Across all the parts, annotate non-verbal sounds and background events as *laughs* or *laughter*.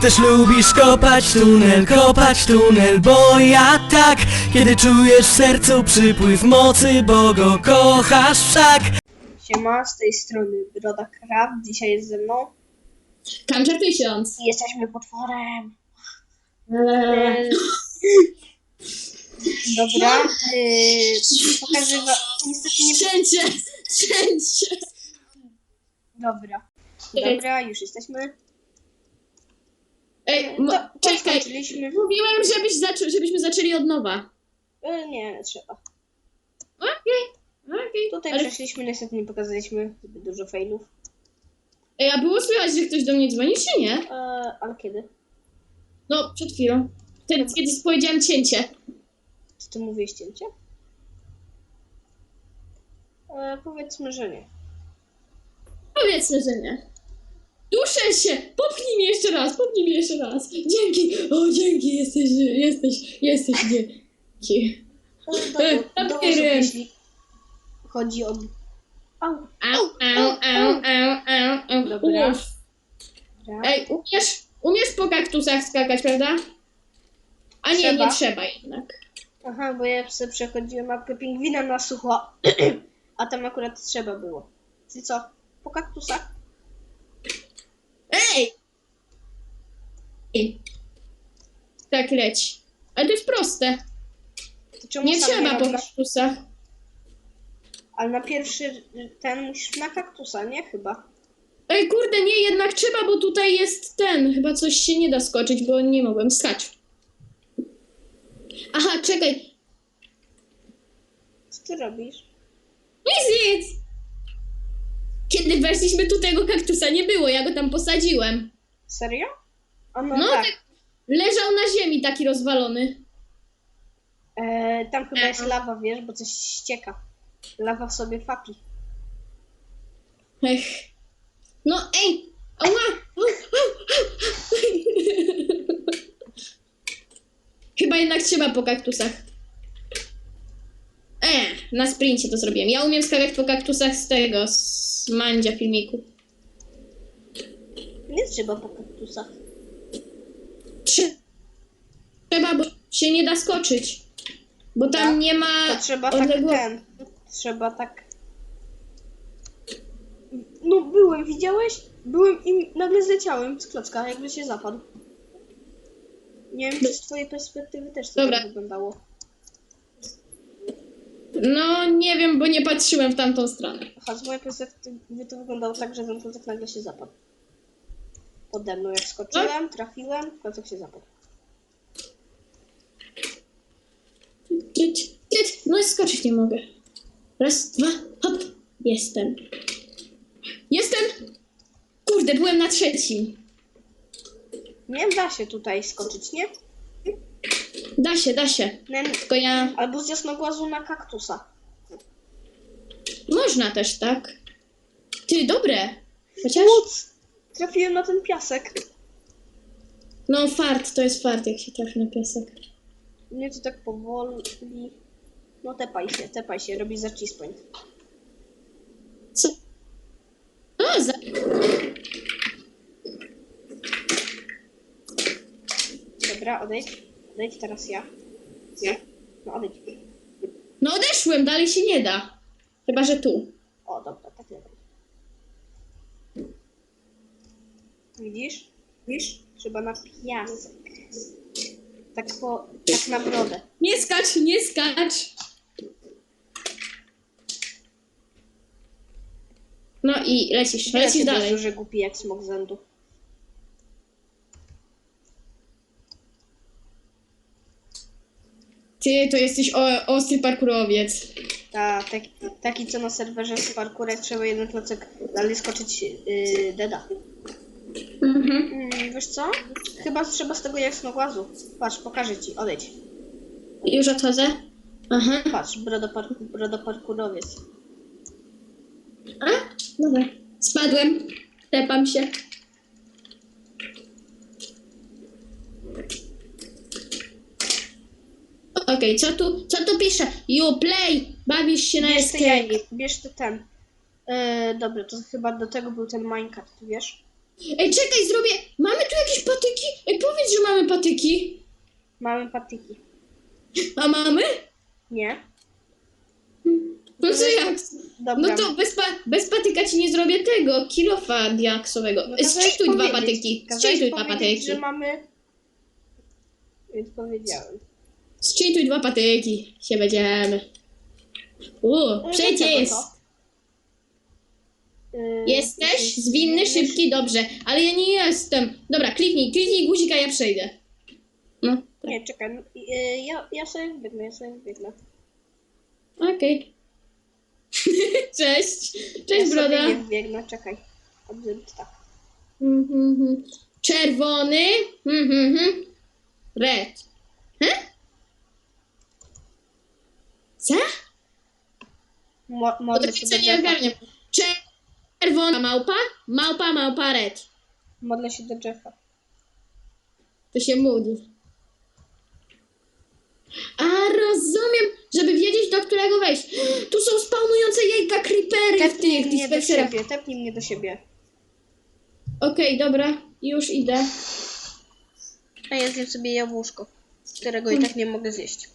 też lubisz kopać tunel, kopać tunel Bo ja tak, kiedy czujesz w sercu przypływ mocy Bo go kochasz wszak Siema, z tej strony Broda Craft. Dzisiaj jest ze mną. Kancher tysiąc. I Jesteśmy potworem. Eee. Dobra. Pokażę wam. Niestety nie. Wszędzie, wszędzie. Dobra. Dobra, już jesteśmy. Ej, mo- To, to czekaj. skończyliśmy. Mówiłem, żebyś zaczą, żebyśmy zaczęli od nowa. Eee, nie, trzeba. Okej, okej. Tutaj Ale- przeszliśmy, niestety nie pokazaliśmy zbyt dużo failów. Ej, a było słychać, że ktoś do mnie dzwoni, czy nie? Eee, ale kiedy? No, przed chwilą. Wtedy, kiedy powiedziałem cięcie. Co ty mówiłeś cięcie? Eee, powiedzmy, że nie. Powiedzmy, że nie. Duszę się! Popchnij mnie jeszcze raz, popchnij mnie jeszcze raz. Dzięki! O, dzięki, jesteś, jesteś, jesteś, dzięki. Jeśli chodzi o... Au. Au, au, au, au, au. Dobra. Ej, umiesz, umiesz po kaktusach skakać, prawda? A nie, Trzeba. nie trzeba jednak. Aha, bo ja sobie przechodziłem mapkę pingwina na sucho, *clears throat* a tam akurat trzeba było. Ty co? Po kaktusach? Ej! Ej. Tak leć. Ale to jest proste. To czemu Nie sam trzeba po robisz? kaktusach. Ale na pierwszy ten musisz na kaktusa, nie? Chyba. Ej, kurde, nie, jednak trzeba, bo tutaj jest ten. Chyba coś się nie da skoczyć, bo nie mogłem skać. Aha, czekaj. Co ty robisz? Nic, nic! Kiedy weszliśmy tu tego kaktusa nie było, ja go tam posadziłem. Serio? A no, No tak. tak. Leżał na ziemi taki rozwalony. E, tam chyba jest Aha. lawa, wiesz, bo coś ścieka. Lawa w sobie fapi. Ech. No ej! Ała! *laughs* Chyba jednak trzeba po kaktusach. Na sprincie to zrobiłem. Ja umiem skakać po kaktusach z tego, z mandzia filmiku. Nie trzeba po kaktusach. Trzeba, bo się nie da skoczyć. Bo tam Tak, nie ma To trzeba tak odległo- ten. Trzeba tak. No byłem, widziałeś? Byłem i nagle zleciałem z klocka, jakby się zapadł. Nie wiem, czy z twojej perspektywy też to Dobra. tak wyglądało. No nie wiem, bo nie patrzyłem w tamtą stronę. Aha, z mojej perspektywy to wyglądało tak, że ten klocek nagle się zapadł. Pode mną jak skoczyłem, trafiłem, klocek się zapadł. Jedź, jedź. No i skoczyć nie mogę. Raz, dwa, hop. Jestem. Jestem! Kurde, byłem na trzecim. Nie da się tutaj skoczyć, nie? Da się, da się. Nie, Tylko ja... Albo z jasnogłazu na kaktusa. Można też, tak? Ty, dobre. Chociaż... Łuc! Trafiłem na ten piasek. No fart, to jest fart, jak się trafi na piasek. Mnie to tak powoli. No tepaj się, tepaj się, robi za cheese point. Co? O, za... Dobra, odejdź. Odejdź teraz ja. Ja? No odejdź. No odeszłem, dalej się nie da. Chyba, że tu. O, dobra, tak lepiej. Widzisz? Widzisz? Trzeba na piasek. Tak po, tak na brodę. Nie skacz, nie skacz. No i lecisz, lecisz dalej. że głupi jak smok zędu. Ty, to jesteś o, ostry parkurowiec. Ta, taki, taki co na serwerze z parkurek trzeba jeden klocek dalej skoczyć yy, deda. Mhm. Mm, wiesz co? Chyba trzeba z tego jasnogłazu. Patrz, pokażę ci, odejdź. Już odchodzę? Aha. Patrz, brodopar brodoparkurowiec. A? Dobra. Spadłem. Tepam się. Okej, co tu, co tu pisze? You play! Bawisz się na Bierz te escape. bierz te ten. Yy, dobra, to chyba do tego był ten Minecraft, wiesz? Ej, czekaj, zrobię... Mamy tu jakieś patyki? Ej, powiedz, że mamy patyki. Mamy patyki. A mamy? Nie? No to jak? Dobra. No to bez, pa bez patyka ci nie zrobię tego, kilofa diaksowego. No kazałeś Zczytuj dwa powiedzieć- patyki, kazałeś zczytuj dwa powiedzieć, patyki. że mamy... Więc powiedziałem. Zczytuj dwa patyki, się będziemy. Uuu, dlaczego jest. Yy, Jesteś zwinny, szybki, dobrze, ale ja nie jestem. Dobra, kliknij, kliknij guzik, a ja przejdę. No, Nie, czekaj. no, yy, Ja, ja sobie wbiegnę, ja sobie wbiegnę. okej. *laughs* Cześć, Ja cześć broda. sobie nie wbiegnę, czekaj. Obserwuj tak. Mhm, mhm. Czerwony, mhm, mhm. red. He? Co? Mo, Bo modlę się co do nie Jeffa. ogarniam. Czerwona małpa, małpa, małpa, red. Modlę się do Jeffa. To się módl. A rozumiem, żeby wiedzieć do którego wejść. Tu są spawnujące jajka creepery w Tepnij tych mnie do dispenserach. siebie, tepnij mnie do siebie. Okej, dobra, już idę. A ja zjem sobie jabłuszko, którego i tak nie mogę zjeść.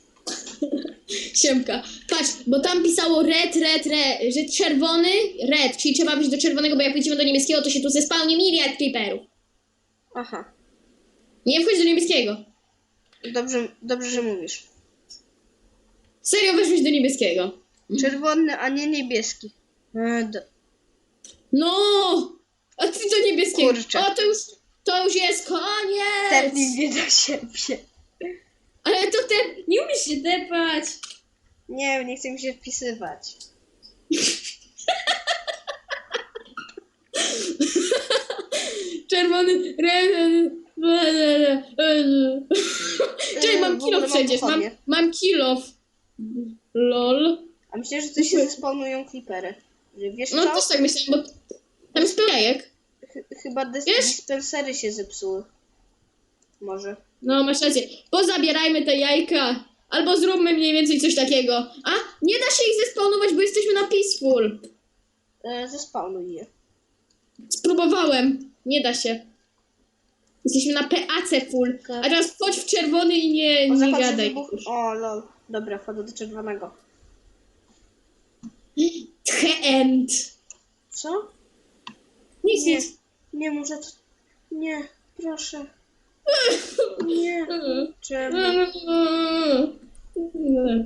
*laughs* Siemka. Patrz, bo tam pisało red, red, red, że czerwony, red, czyli trzeba być do czerwonego, bo jak pójdziemy do niebieskiego, to się tu zespałnie miliard creeperów. Aha, Nie wchodź do niebieskiego. dobrze, dobrze, że mówisz. Serio weszłeś do niebieskiego. Czerwony, a nie niebieski. E, do, No! A ty do niebieskiego. Kurczę. O, to już, to już jest koniec! tepnij mnie do siebie. Ale to te, nie umiesz się tepać. Nie, nie chcę mi się wpisywać. *laughs* Czerwony, red, Czekaj, mam w ogóle kilof mam przecież, mam, pochodnie. mam kilof. Lol. A myślę, że to się zespawnują creepery. Że Wiesz No co? też tak myślałem, bo tam jest. Ch- chyba dys- Wiesz? dispensery się zepsuły. Może. No, masz rację. Pozabierajmy te jajka. Albo zróbmy mniej więcej coś takiego. A, nie da się ich zespawnować, bo jesteśmy na peaceful. E, zespawnuj je. Spróbowałem. Nie da się. Jesteśmy na PAC full. A teraz wchodź w czerwony i nie, nie gadaj. wybuch... O, lol. Dobra, wchodzę do czerwonego. The end. Co? Nic, Nie. nic. Nie, może to... Nie, proszę. Nie. Czemu?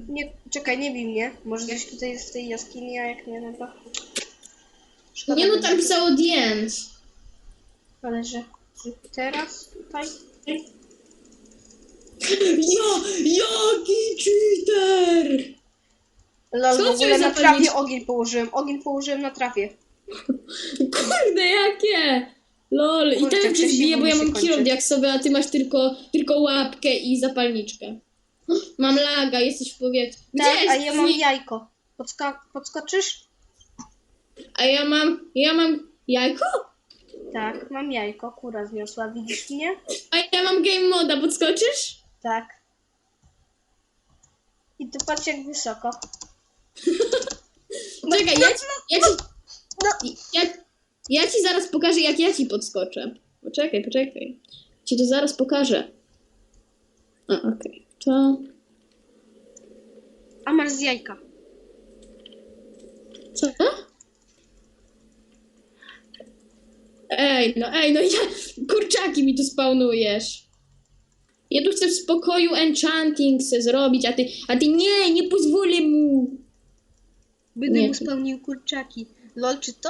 Nie, czekaj, nie bij mnie. Może gdzieś tutaj jest w tej jaskini, a jak nie, no to... Szkoda Nie no, tam pisało the end. Ale że... Teraz tutaj... Ja, jaki cheater! Lol, Co w ogóle na trawie ogień położyłem. Ogień położyłem na trawie. Kurde, jakie? Lol, i Kurczę, teraz cię wcześniej zbiję, bo ja mam kilo kończyć. diaksowy, a ty masz tylko, tylko łapkę i zapalniczkę. Mam laga, jesteś w powietrzu. Gdzie Tak, a jest ja mam jajko. Podsko podskoczysz? A ja mam, ja mam jajko? Tak, mam jajko. Kura zniosła. Widzisz mnie? A ja mam game moda, podskoczysz? Tak. I tu patrz jak wysoko. *laughs* Czekaj, ja ci, ja ci, No. ja, ja ci zaraz pokażę, jak ja ci podskoczę. Poczekaj, poczekaj. Ci to zaraz pokażę. A, okej. To... A masz z jajka. Co? Ej, no ej, no ja... Kurczaki mi tu spawnujesz. Ja tu chcę w spokoju enchanting se zrobić, a ty... A ty nie, nie pozwolę mu. Będę Nie. mu spełnił kurczaki. Lol, czy to?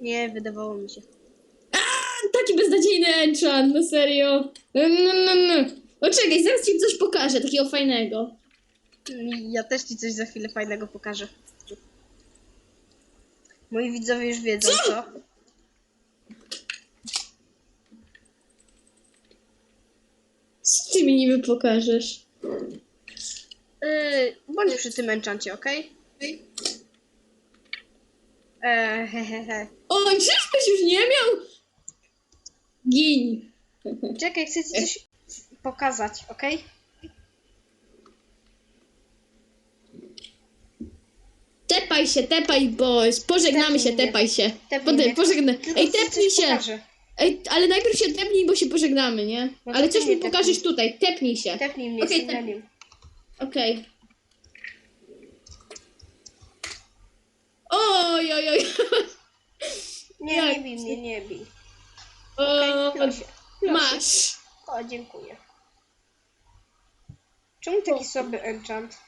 Nie, wydawało mi się. Taki beznadziejny enchant, no serio. No, no, no, no. O czekaj, zaraz ci coś pokażę, takiego fajnego. Ja też ci coś za chwilę fajnego pokażę. Moi widzowie już wiedzą, co? Co ty mi niby pokażesz? Yy, bądź przy tym enchancie, okej? Eee, he, he, he. O, czyżbyś już nie miał? Gin. Czekaj, chcę ci coś pokazać, okej? Tepaj się, tepaj, boys. Pożegnamy Tepnij się, mnie. tepaj się. Tepnij mnie. Tylko Ej, ci coś tepnij się. pokażę. Ej, ale najpierw się tepnij, bo się pożegnamy, nie? No to ale ty coś mnie mi pokażesz tutaj, tepnij się. Tepnij mnie Okej. Okej. Oj, oj, oj. Nie, nie bij mnie, nie bij. O, Okej, proszę. proszę. masz. O, dziękuję. Czemu taki słaby enchant?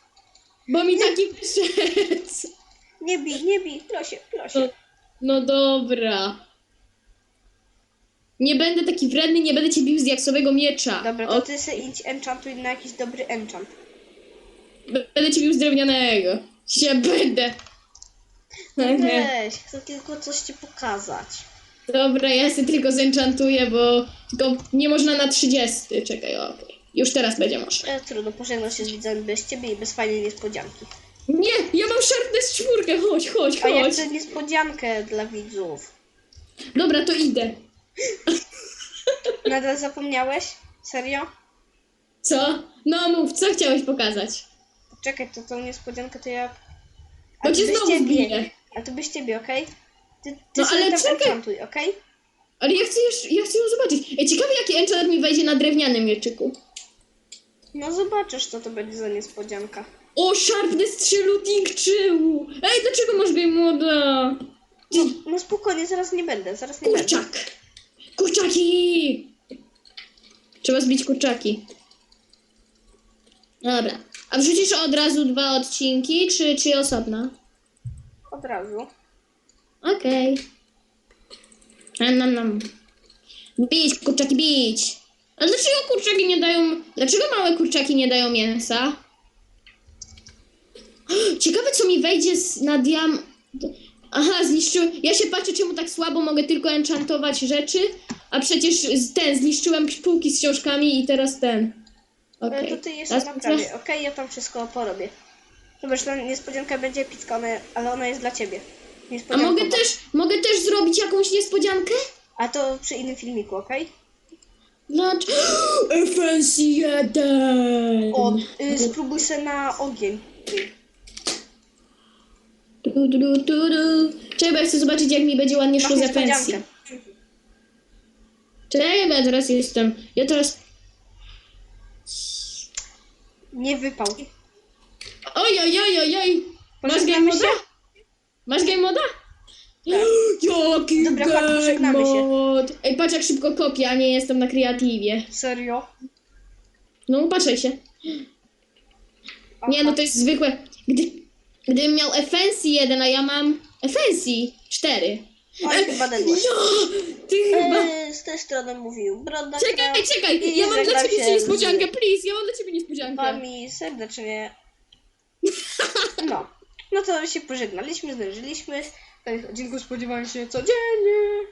Bo mi taki wyszedł. Nie bij, nie bij, proszę, No, proszę. no dobra. Nie będę taki wredny, nie będę cię bił z jaksowego miecza. Dobra, O, to ty se idź enchantuj na jakiś dobry enchant. Będę cię bił z drewnianego. Się będę. No weź, chcę tylko coś ci pokazać. Dobra, ja sobie tylko zenchantuję, bo tylko nie można na 30. Czekaj, okej. Już teraz będzie można. E, trudno, pożegnam się z widzami bez ciebie i bez fajnej niespodzianki. Nie, ja mam sharpness czwórkę, chodź, chodź, A ja chodź. chcę niespodziankę dla widzów. Dobra, to idę. Nadal zapomniałeś? Serio? Co? No mów, co chciałeś pokazać? Czekaj, to tą niespodziankę to ja... Bo to cię znowu zbiję. A to bez ciebie, okej? Ty, ty No, sobie ale tam czekaj. enchantuj, okej? Ale ja chcę jeszcze, ja chcę ją zobaczyć. Ej, ciekawe jaki enchant mi wejdzie na drewnianym mieczyku. No zobaczysz, co to będzie za niespodzianka. O, sharpness 3, looting 3. Ej, dlaczego masz game moda? Ty, No spokojnie, zaraz nie będę, zaraz nie będę. kurczak. Kurczaki. Trzeba zbić kurczaki. Dobra. A wrzucisz od razu dwa odcinki, czy, czy osobno? Od razu. Okej. Nam, nam, nam. Bić, kurczaki, bić. A dlaczego kurczaki nie dają... Dlaczego małe kurczaki nie dają mięsa? *gasps* Ciekawe, co mi wejdzie z, na diam... Aha, zniszczyłem... Ja się patrzę, czemu tak słabo mogę tylko enchantować rzeczy, a przecież z- ten, zniszczyłem półki z książkami i teraz ten. Okay. Okej. To ty jeszcze Teraz naprawię, okej? Ja tam wszystko porobię. Zobacz, ta niespodzianka będzie ona, ale ona jest dla ciebie. A Niespodziankowa. mogę też, mogę też zrobić jakąś niespodziankę? A to przy innym filmiku, okej? *gasps* Dlaczego? FNC1! O, y, spróbuj se na ogień. Du, du, du, du, du. Czekaj, bo ja chcę zobaczyć, jak mi będzie ładnie Masz szło za niespodziankę. pensji. Czekaj, bo ja teraz jestem. Ja teraz. Nie wypał. Oj, oj, oj, oj, oj. Masz game Pożegnamy moda? się? Masz game moda? *gasps* Jaki Dobra, chodź, game pożegnamy się. mod? Ej, patrz jak szybko kopię, a nie jestem na kreatywie. Serio? No, patrzaj się. Nie, no to jest zwykłe. Gdy, gdybym miał FNC 1, a ja mam FNC 4. Oj, chyba. Ja! Ty chyba... Eee, z tej strony mówił Broda Czekaj, czekaj, I ja mam dla żegnam ciebie się niespodziankę, please, ja mam dla ciebie niespodziankę. wami serdecznie. No. No to się pożegnaliśmy, zdążyliśmy. W odcinku spodziewałem się codziennie.